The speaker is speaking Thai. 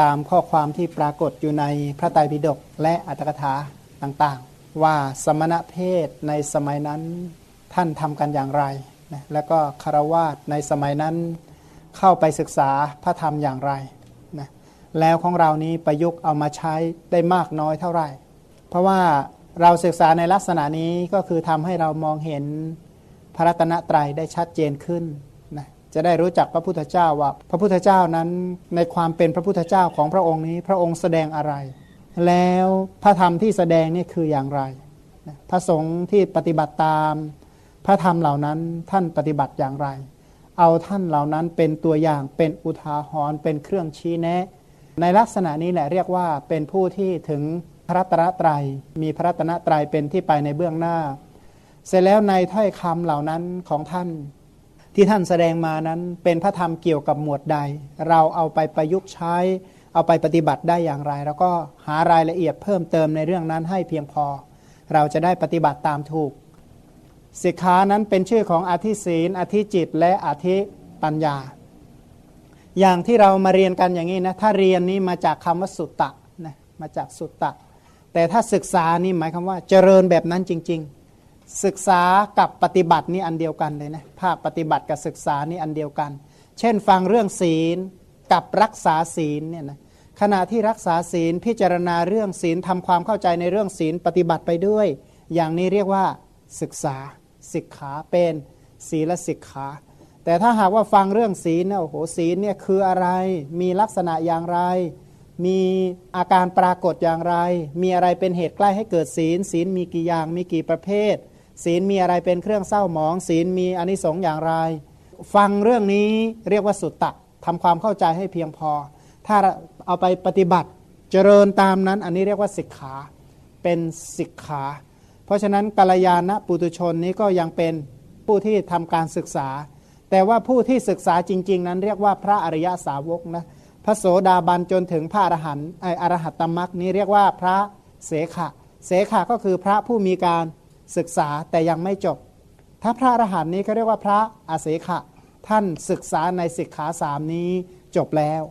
ตามข้อความที่ปรากฏอยู่ในพระไตรปิฎกและอัตถกถาต่างๆ ว่าสมณเพศในสมัยนั้นท่านทำกันอย่างไรนะแล้วก็คารวาสในสมัยนั้นเข้าไปศึกษาพระธรรมอย่างไรนะแล้วของเรานี้ประยุกต์เอามาใช้ได้มากน้อยเท่าไหร่ เพราะว่าเราศึกษาในลักษณะนี้ก็คือทำให้เรามองเห็นพระรัตนตรัยได้ชัดเจนขึ้น จะได้รู้จักพระพุทธเจ้าว่า พระพุทธเจ้านั้นในความเป็นพระพุทธเจ้าของพระองค์นี้ พระองค์แสดงอะไร แล้วพระธรรมที่แสดงนี่คืออย่างไร พระสงฆ์ที่ปฏิบัติตาม พระธรรมเหล่านั้นท่านปฏิบัติอย่างไร เอาท่านเหล่านั้นเป็นตัวอย่างเป็นอุทาหรณ์เป็นเครื่องชี้แนะ ในลักษณะนี้แหละเรียกว่าเป็นผู้ที่ถึงพระรัตนตรัยมีพระรัตนตรัยเป็นที่ไปในเบื้องหน้า เสร็จแล้วในถ้อยคำเหล่านั้นของท่าน ที่ท่านแสดงมานั้นเป็นพระธรรมเกี่ยวกับหมวดใด เราเอาไปประยุกต์ใช้ เอาไปปฏิบัติได้อย่างไร แล้วก็หารายละเอียดเพิ่มเติมในเรื่องนั้นให้เพียงพอ เราจะได้ปฏิบัติตามถูกสิกขานั้นเป็นชื่อของอธิศีลอธิจิต และอธิปัญญา อย่างที่เรามาเรียนกันอย่างนี้นะถ้าเรียนนี้มาจากคำว่าสุตตะนะมาจากสุตตะ แต่ถ้าศึกษานี่หมายความว่าเจริญแบบนั้นจริง ๆ ศึกษากับปฏิบัตินี่อันเดียวกันเลยนะภาคปฏิบัติกับศึกษานี่อันเดียวกัน เช่นฟังเรื่องศีลกับรักษาศีลเนี่ยนะขณะที่รักษาศีลพิจารณาเรื่องศีลทำความเข้าใจในเรื่องศีลปฏิบัติไปด้วย อย่างนี้เรียกว่าศึกษาสิกขาเป็นศีลสิกขาแต่ถ้าหากว่าฟังเรื่องศีลเนี่ยโอ้โหศีลเนี่ยคืออะไร มีลักษณะอย่างไร มีอาการปรากฏอย่างไร มีอะไรเป็นเหตุใกล้ให้เกิดศีล ศีลมีกี่อย่างมีกี่ประเภท ศีลมีอะไรเป็นเครื่องเศร้าหมอง ศีลมีอนิสงส์อย่างไร ฟังเรื่องนี้เรียกว่าสุตตะทำความเข้าใจให้เพียงพอ ถ้าเอาไปปฏิบัติเจริญตามนั้น อันนี้เรียกว่าสิกขาเป็นสิกขา เพราะฉะนั้นกัลยาณปุตุชนนี้ก็ยังเป็นผู้ที่ทำการศึกษา แต่ว่าผู้ที่ศึกษาจริง ๆ นั้นเรียกว่าพระอริยสาวกนะพระโสดาบันจนถึงพระอรหันต์ไออรหัตตมรักนี้เรียกว่าพระเสขะ เสขะก็คือพระผู้มีการ ศึกษาแต่ยังไม่จบ ถ้าพระอรหันต์นี้เขาเรียกว่าพระอาเสขะ ท่านศึกษาในสิกขาสามนี้จบแล้ว